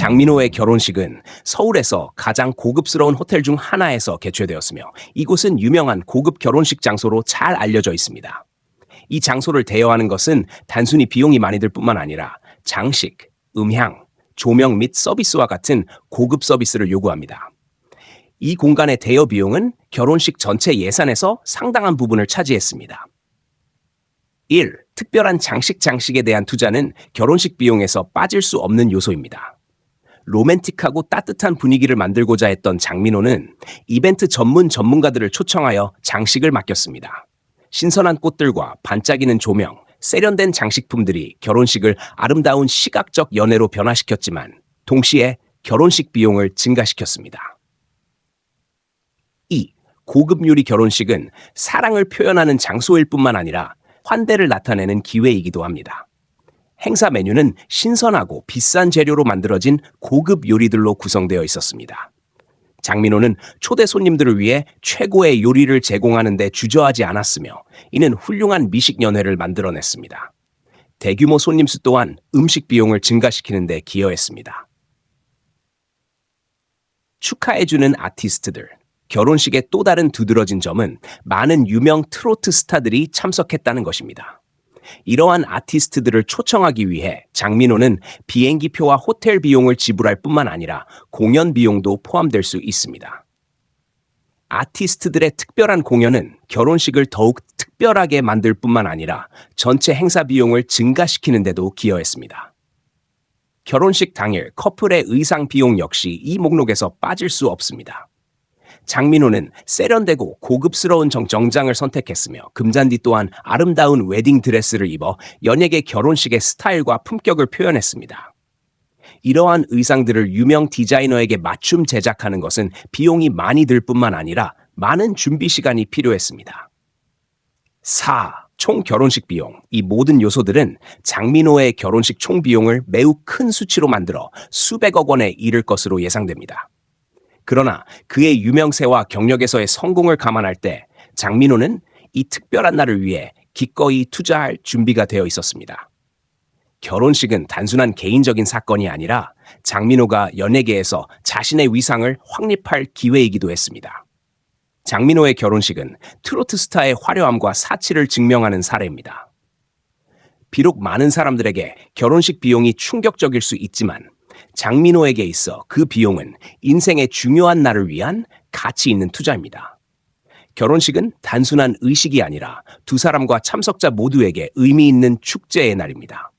장민호의 결혼식은 서울에서 가장 고급스러운 호텔 중 하나에서 개최되었으며 이곳은 유명한 고급 결혼식 장소로 잘 알려져 있습니다. 이 장소를 대여하는 것은 단순히 비용이 많이 들 뿐만 아니라 장식, 음향, 조명 및 서비스와 같은 고급 서비스를 요구합니다. 이 공간의 대여 비용은 결혼식 전체 예산에서 상당한 부분을 차지했습니다. 1. 특별한 장식 장식에 대한 투자는 결혼식 비용에서 빠질 수 없는 요소입니다. 로맨틱하고 따뜻한 분위기를 만들고자 했던 장민호는 이벤트 전문 전문가들을 초청하여 장식을 맡겼습니다. 신선한 꽃들과 반짝이는 조명, 세련된 장식품들이 결혼식을 아름다운 시각적 연애로 변화시켰지만 동시에 결혼식 비용을 증가시켰습니다. 2. 고급 요리 결혼식은 사랑을 표현하는 장소일 뿐만 아니라 환대를 나타내는 기회이기도 합니다. 행사 메뉴는 신선하고 비싼 재료로 만들어진 고급 요리들로 구성되어 있었습니다. 장민호는 초대 손님들을 위해 최고의 요리를 제공하는 데 주저하지 않았으며 이는 훌륭한 미식 연회를 만들어냈습니다. 대규모 손님 수 또한 음식 비용을 증가시키는 데 기여했습니다. 축하해주는 아티스트들. 결혼식의 또 다른 두드러진 점은 많은 유명 트로트 스타들이 참석했다는 것입니다. 이러한 아티스트들을 초청하기 위해 장민호는 비행기표와 호텔 비용을 지불할 뿐만 아니라 공연 비용도 포함될 수 있습니다. 아티스트들의 특별한 공연은 결혼식을 더욱 특별하게 만들 뿐만 아니라 전체 행사 비용을 증가시키는 데도 기여했습니다. 결혼식 당일 커플의 의상 비용 역시 이 목록에서 빠질 수 없습니다. 장민호는 세련되고 고급스러운 정, 정장을 선택했으며 금잔디 또한 아름다운 웨딩 드레스를 입어 연예계 결혼식의 스타일과 품격을 표현했습니다. 이러한 의상들을 유명 디자이너에게 맞춤 제작하는 것은 비용이 많이 들 뿐만 아니라 많은 준비 시간이 필요했습니다. 4. 총 결혼식 비용. 이 모든 요소들은 장민호의 결혼식 총 비용을 매우 큰 수치로 만들어 수백억 원에 이를 것으로 예상됩니다. 그러나 그의 유명세와 경력에서의 성공을 감안할 때 장민호는 이 특별한 날을 위해 기꺼이 투자할 준비가 되어 있었습니다. 결혼식은 단순한 개인적인 사건이 아니라 장민호가 연예계에서 자신의 위상을 확립할 기회이기도 했습니다. 장민호의 결혼식은 트로트 스타의 화려함과 사치를 증명하는 사례입니다. 비록 많은 사람들에게 결혼식 비용이 충격적일 수 있지만 장민호에게 있어 그 비용은 인생의 중요한 날을 위한 가치 있는 투자입니다. 결혼식은 단순한 의식이 아니라 두 사람과 참석자 모두에게 의미 있는 축제의 날입니다.